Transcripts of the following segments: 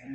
อัน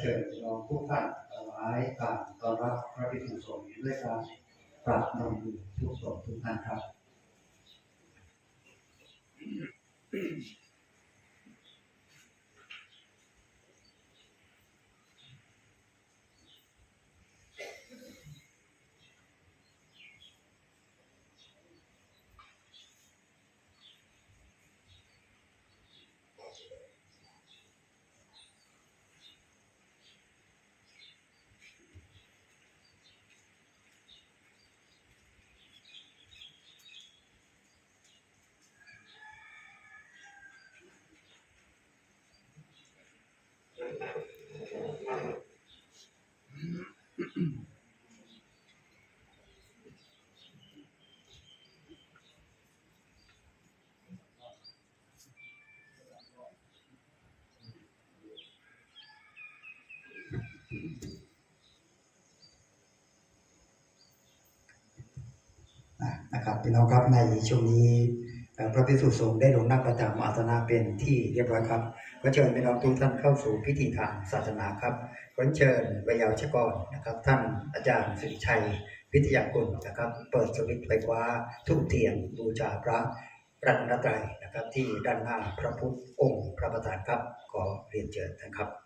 เชิญน้องทุกท่านถวายการต้อนรับพระภิกษุสงฆ์ด้วยการปรับนมมือทุกศพทุกท่านครับ นะครับพี่น้องครับในช่วงนี้พระภิกษุสงฆ์ได้ลงนั่งประจำอาสนะเป็นที่เรียบร้อยครับขอเชิญพี่น้องทุกท่านเข้าสู่พิธีทางศาสนาครับขอเชิญวิยาวชกรนะครับ ท่านอาจารย์สิริชัยพิทยากุลนะครับ เปิดสวิตช์ไฟฟ้าทุกเทียนบูชาพระรัตนตรัยนะครับ ที่ด้านหน้าพระพุทธองค์พระประธานครับขอเรียนเชิญนะครับ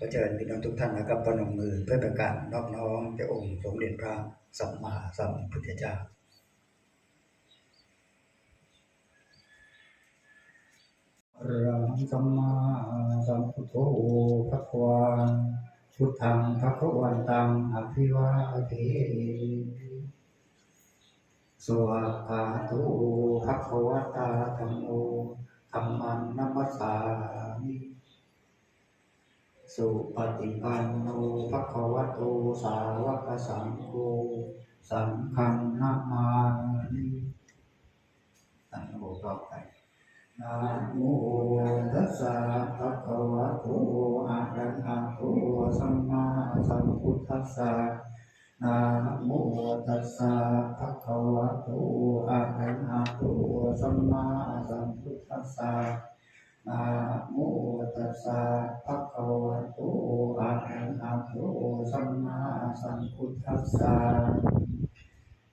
ขอเชิญพี่น้องทุกท่านนะครับประนมมือเพื่อป็นการนอบน้อมแด่องค์สมเด็จพระสัมมาสัมพุทธเจ้าอรหังสัมมาสัมพุทโธพระควาพุทธังพระควันตังอภิวาเทสวากขาโตภะควตาธัมโมธัมมังนัมสสา สุปฏิปันโนภะคะวะโตสาวกสังโฆสังฆนามามิตั้งโมต่อไปนะโมตัสสะภะคะวะโตอะระหะโตสัมมาสัมพุทธัสสะนะโมตัสสะภะคะวะโตอะระหะโตสัมมาสัมพุทธัสสะ นะโมตัสสะภะคะวะโตอะระหะโตสัมมาสัมพุทธัสสะ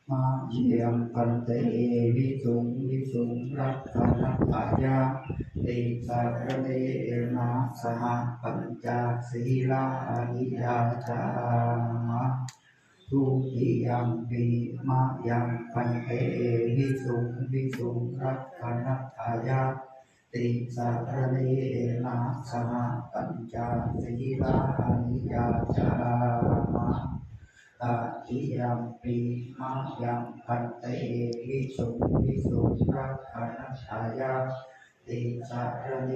มาเยี่ยมพันเตวิสุงวิสุงรัตนัตถายาติสารเนนะสหปัญจศีลานิยาจามะทุติยมปีมายังพันเตวิสุงวิสุงรัตนัตถายาติ สารเนนะสหปัญจศีลานิยาจามะตาติยัมปีมายังพันเตวิสุงวิสุงรักขณทายาติสารเน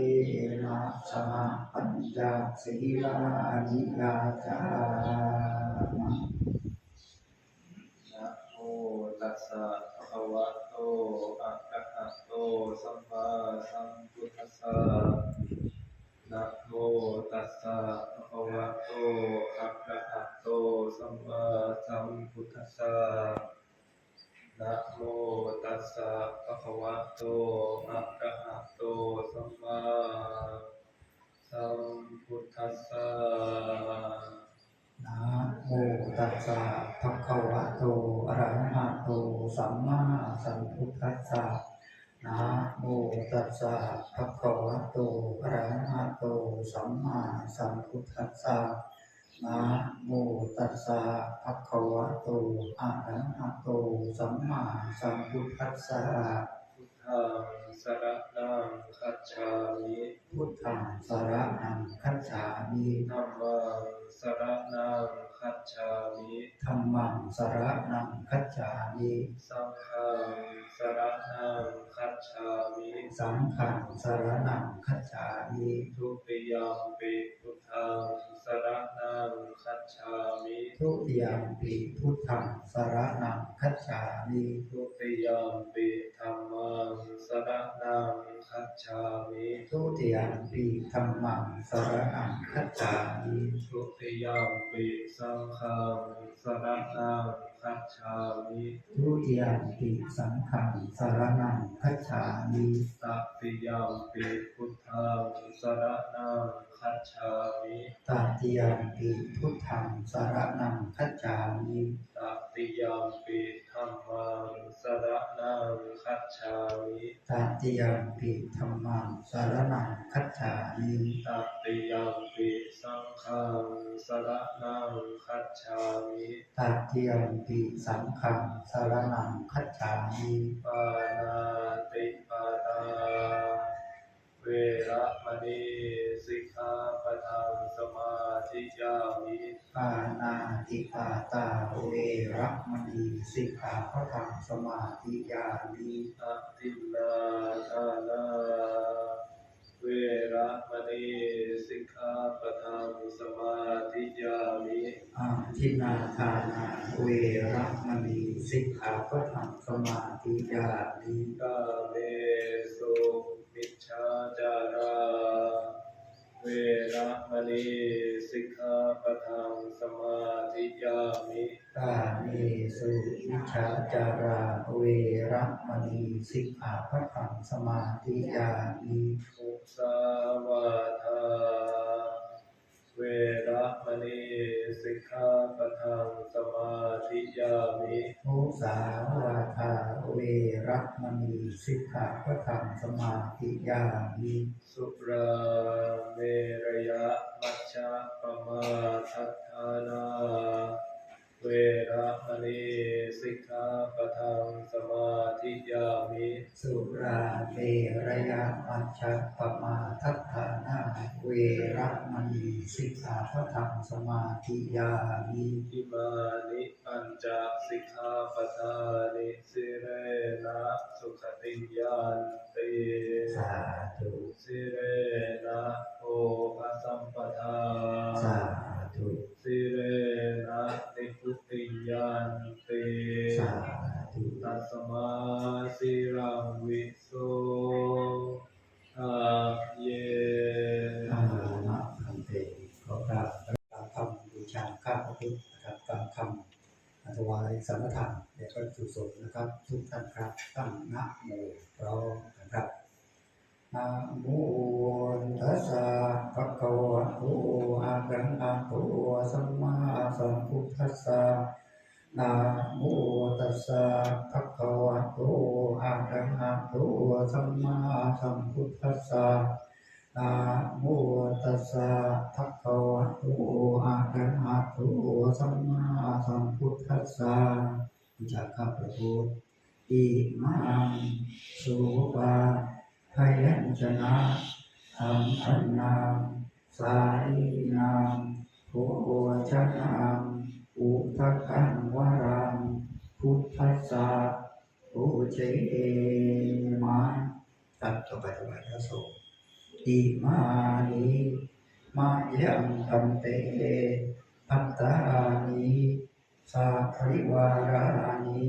นะสหปัญจศีลานิยาจามะ นะโมตั สสะภะคะวะโตอะระหะโตสัมมาสัมพุทธัสสะนะโมตัสสะภะคะวะโตอะระหะโตสัมมาสัมพุทธัสสะนะโมตัสสะภะคะวะโตอะระหะโตสัมมาสัมพุทธัสสะนะโมตัสสะภะคะวะโตอะระหะ สัมมาสัมพุทธัสสะนะโมตัสสะภะคะวะโตอะระหะโตสัมมาสัมพุทธัสสะนะโมตัสสะภะคะวะโตอะระหะโตสัมมาสัมพุทธัสสะพุทธังสรณังคัจฉามิพุทธังสรณังคัจฉามิธัมมังสรณัง คัจฉามิธัมมังสรณังคัจฉามิสังฆังสรณัง คัจฉามิสังฆังสรณังคัจฉามิทุติยมปิพุทธังสรณังคัจฉามิทุติยมปิพุทธังสารณังคัจฉามิทุติยมปิธัมมังสรณังคัจฉามิทุติยมปิธัมมังสารณังคัจฉามิทุติยมปิสังฆังสารณัง คัจฉามิทุติยมปิสังฆังสรณังคัจฉามิตติยมปิพุทธังสรณังคัจฉามิตติยมปิพุทธังสรณังคัจฉามิตติยมปิธัมมังสรณังคัจฉามิตติยมปิธัมมังสรณังคัจฉามิตติยมปิสังฆังสรณังคัจฉามิตติยมปิสังฆังสรณังคัจฉามิปานาติปาตา เวระมณีสิกขาปะทังสมาธิยามิปานาติปาตาเวระมณีสิกขาพระธรรมสมาธิยามิอะตินนาทานาเวระมณีสิกขาปะทังสมาธิยามิอาทินนาทานาเวระมณีสิกขาพระธรรมสมาธิยามิกาเมสุมิชฌาจาราเวระมณีสิกขาปะทังสมาธิยามิกาเมสุวิชาจาราเวระมณีสิกขาพระธรรมสมาธิยามิมุสาวาทา สิกขาปะทังสมาธิยามิมุสาวาทาเวระมณีสิกขาพระธรรมสมาธิยามิสุราเมรยะมัชฌะปมาทัฏฐานา เวระมณีสิกขาปะทังสมาธิยามิ สุราเมระยะมัชฌะปมาทัฏฐานาเวระมณีสิกขาพระธรรมสมาธิยามิอิมานิปัญจสิกขาปทานิสิเรนะสุขติยานติสาธุสิเรนะโอภสัมปทาสาธุ สิเรนะนิพุติยานติสาธุตัสมาสิรังวิโสอาเยอานะพันเตขอกราบกราบคำบูชาข้าพระพุทธนะครับกราบคำถวายสังฆทานแด่พระสุสงฆ์นะครับ ทุกท่านครับตั้งนะโมพร้อม นะครับนะโมตัสสะภะคะวะโตอะระหะโตสัมมาสัมพุทธัสสะนะโมตัสสะภะคะวะโตอะระหะโตสัมมาสัมพุทธัสสะนะโมตัสสะภะคะวะโตอะระหะโตสัมมาสัมพุทธัสสะจากข้าพระพุทธอิมังสุปา พยัญชนะธรรมอันนามสายนามโพชนะอุทกังวรังพุทธัสสะโอเจเอมาตัดต่อไปถวายพระสงฆ์อิมานิมายังตันเตพัตตานิสาภริวารานิ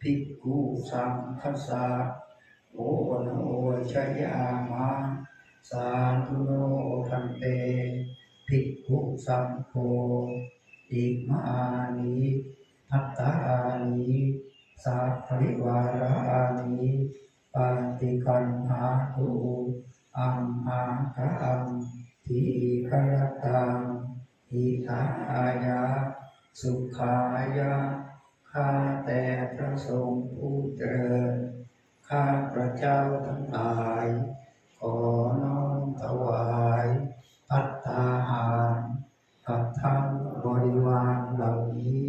ภิกขุสังฆสสะ โอโนชยามาสาธุโนทันเตภิกขุสังโฆอิมานิพัตตานิสาภริวารานิปาติกันหาตุอัมมาคังทีฆรตังอิทายะสุขายะข้าแต่พระสงฆ์ผู้เจริญ ข้าพระเจ้าทั้งหลายขอน้อมถวายพัตตาหารกับทั้งบริวารเหล่านี้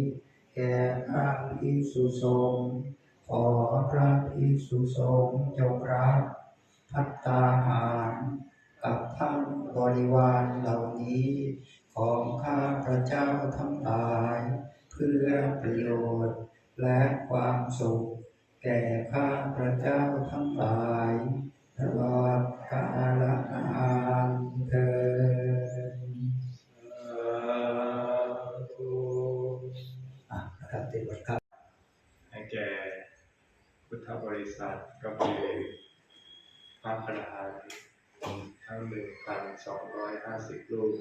แก่พระภิกษุสงฆ์ขอพระภิกษุสงฆ์จงรับพัตตาหารกับทั้งบริวารเหล่านี้ ของข้าพระเจ้าทั้งหลาย เพื่อประโยชน์และความสุข แก่ข้าพระเจ้าทั้งหลาย ตลอดกาลนานเธออะครับเด็กวัดครับให้แก่พุทธบริษัทก็คือพระประธานทั้งหนึ่งพันสองร้อยห้าสิบรูป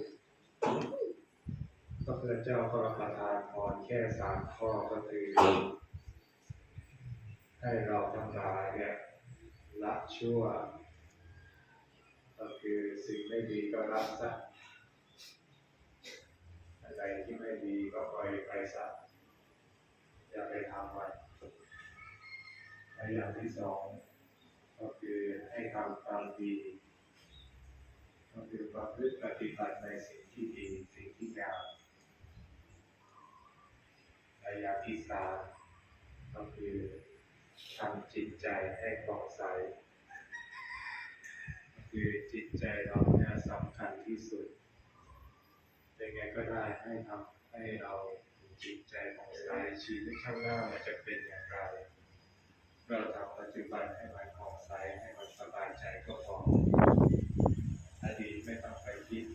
พระพุทธเจ้าก็ประทานพรแค่สามข้อก็คือ ให้เราทั้งหลายเนี่ยละชั่ว ก็คือสิ่งไม่ดีก็ละซะอะไรที่ไม่ดีก็ปล่อยไปซะอย่าไปทำมันและอย่างที่สองก็คือให้ทำความดีก็คือประพฤติปฏิบัติในสิ่งที่ดีสิ่งที่งามและอย่างที่สามก็คือ ทำจิตใจให้ผ่องใส คือจิตใจเราเนี่ยสำคัญที่สุดยังไงก็ได้ให้ทำให้เราจิตใจผ่องใสชีวิตข้างหน้ามันจะเป็นอย่างไร เราทำปัจจุบันให้มันผ่องใสให้มันสบายใจก็พออดีตไม่ต้องไปคิด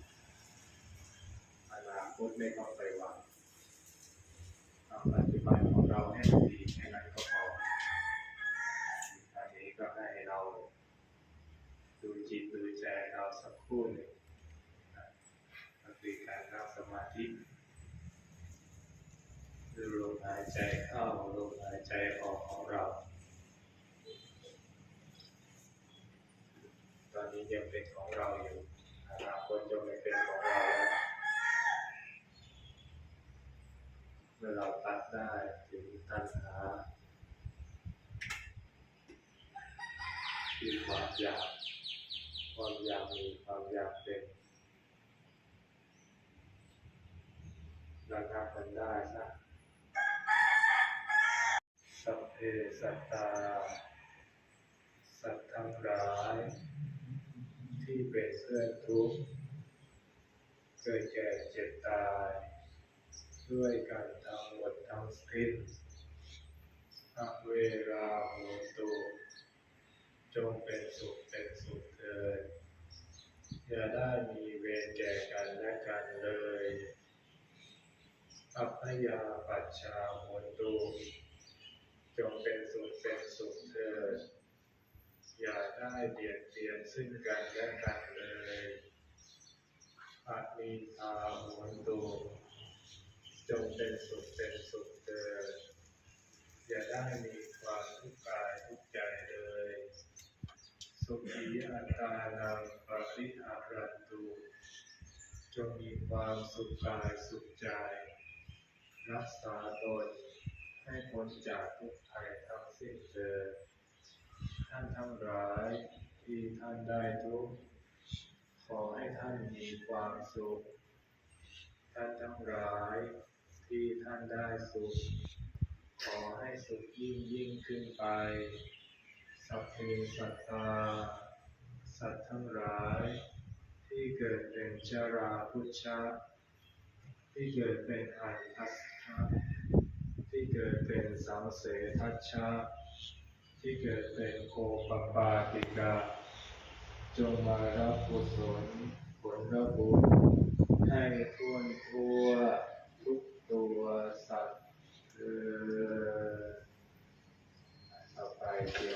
อนาคตไม่ต้องไปหวังทำปัจจุบันของเราให้มันดีแค่นั้นก็พออันนี้ก็ให้เรา ดูจิตดูใจเราสัก คู่หนึ่งนะก็คือการนั่งสมาธิดูลมหายใจเข้าลมหายใจออกของเรา ตอนนี้ยังเป็นของเราอยู่อนาคตจะไม่เป็นของเราแล้วเมื่อเราตัดได้ถึงตัณหาคือความอยากความอยากมีความอยากเป็น ระงับมันได้ซะสัพเพสัตตา สัตว์ทั้งหลาย ที่เป็นเพื่อนทุกข์เกิดแก่เจ็บตาย ด้วยกันทั้งหมดทั้งสิ้นอเวราโหตุจงเป็นสุขเป็นสุขเถิดอย่าได้มีเวรแก่กันและกันเลย อัพยาปัชชาโหตุจงเป็นสุขเป็นสุขเถิดอย่าได้เบียดเบียนซึ่งกันและกันเลยอามีทาโหนตุจงเป็นสุขเป็นสุขเถิดอย่าได้มีความทุกข์กายทุกข์ใจเลย สุขีอัตานังปริหารันตุจงมีความสุขกายสุขใจ รักษาตนให้พ้นจากทุกภัยทั้งสิ้นเถิดท่านทั้งหลายที่ท่านได้ทุกข์ขอให้ท่านมีความสุข ท่านทั้งหลายที่ท่านได้สุข ขอให้สุขยิ่งยิ่งขึ้นไป สัพเพสัตตา สัตว์ทั้งหลาย ที่เกิดเป็นชราพุชชะที่เกิดเป็นอันทัส ที่เกิดเป็นสังเสทัชชะที่เกิดเป็นโคปปาติกา จงมารับกุศลผลบุญให้ทั่วทั่วทุกตัวสัตว์เออต่อไปเดียว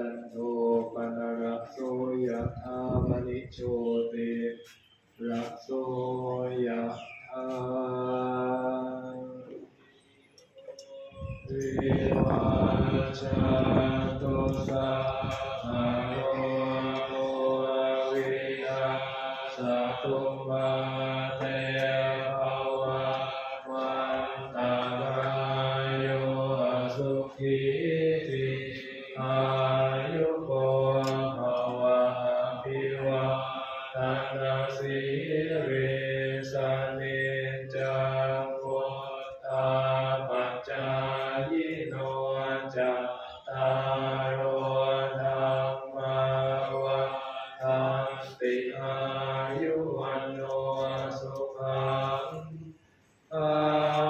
จันโทปนระโสยธามณิโชติระโสยธาวิวาชาตุสาหะโรวินาสตุมาเต Ah.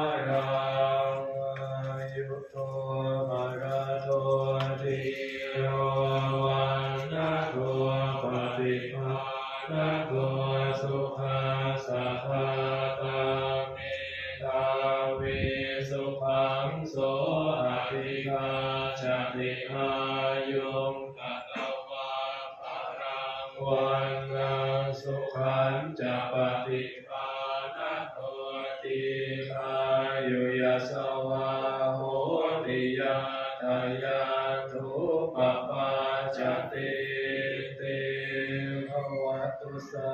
ริยทายาทุปปาจเตเตภวตุสา